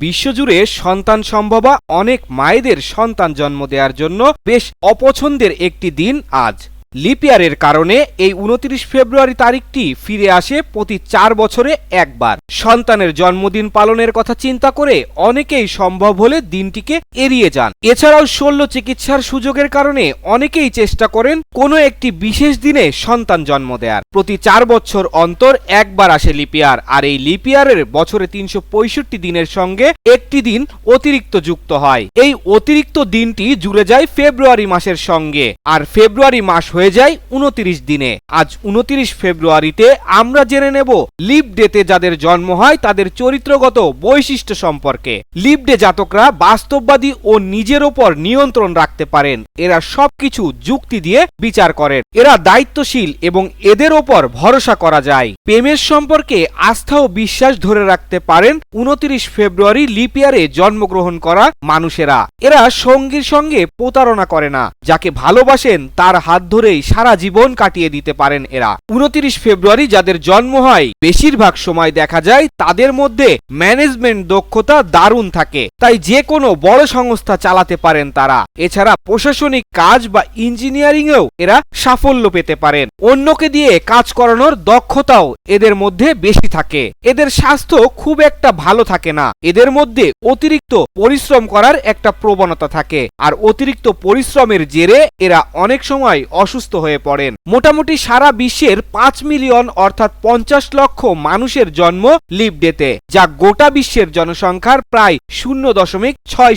বিশ্বজুড়ে সন্তান সম্ভবা অনেক মায়েদের সন্তান জন্ম দেওয়ার জন্য বেশ অপছন্দের একটি দিন আজ। লিপিয়ারের কারণে এই উনত্রিশ ফেব্রুয়ারি তারিখটি ফিরে আসে প্রতি চার বছরে একবার। সন্তানের জন্মদিন পালনের কথা চিন্তা করে অনেকেই সম্ভব হলে দিনটিকে এড়িয়ে যান। এছাড়াও শল্য চিকিৎসার সুযোগের কারণে অনেকেই চেষ্টা করেন কোনো একটি বিশেষ দিনে সন্তান জন্ম দেয়ার। প্রতি চার বছর অন্তর একবার আসে লিপিয়ার, আর এই লিপিয়ারের বছরে তিনশো পঁয়ষট্টি দিনের সঙ্গে একটি দিন অতিরিক্ত যুক্ত হয়। এই অতিরিক্ত দিনটি জুড়ে যায় ফেব্রুয়ারি মাসের সঙ্গে, আর ফেব্রুয়ারি মাস হয়ে যায় উনতিরিশ দিনে। আজ উনতিরিশ ফেব্রুয়ারিতে আমরা জেনে নেব লিপ ডেতে যাদের জন্ম হয় তাদের চরিত্রগত বৈশিষ্ট্য সম্পর্কে। লিপ ডে জাতকরা বাস্তববাদী ও নিজের ওপর নিয়ন্ত্রণ রাখতে পারেন, এরা সবকিছু যুক্তি দিয়ে বিচার করেন। এরা দায়িত্বশীল এবং এদের ওপর ভরসা করা যায়। প্রেমের সম্পর্কে আস্থা ও বিশ্বাস ধরে রাখতে পারেন উনতিরিশ ফেব্রুয়ারি লিপিয়ারে জন্মগ্রহণ করা মানুষেরা। এরা সঙ্গীর সঙ্গে প্রতারণা করে না। যাকে ভালোবাসেন, তার হাত ধরেই সারা জীবন কাটিয়ে দিতে পারেন এরা। উনতিরিশ ফেব্রুয়ারি যাদের জন্ম হয়, বেশিরভাগ সময় দেখা যায় তাদের মধ্যে ম্যানেজমেন্ট দক্ষতা দারুণ থাকে। তাই যে কোনো বড় সংস্থা চালাতে পারেন তারা। এছাড়া প্রশাসনিক কাজ বা ইঞ্জিনিয়ারিংয়েও এরা সাফল্য পেতে পারেন। অন্যকে দিয়ে কাজ করানোর দক্ষতাও এদের মধ্যে বেশি থাকে। এদের স্বাস্থ্য খুব একটা ভালো থাকে না। এদের মধ্যে অতিরিক্ত পরিশ্রম করার একটা প্রবণতা থাকে। আর অতিরিক্ত পরিশ্রমের জেরে এরা অনেক সময় অসুস্থ হয়ে পড়েন। মোটামুটি সারা বিশ্বের পাঁচ মিলিয়ন অর্থাৎ পঞ্চাশ লক্ষ মানুষের জন্ম লিপ ডেতে, যা গোটা বিশ্বের জনসংখ্যার প্রায় শূন্য দশমিক ছয়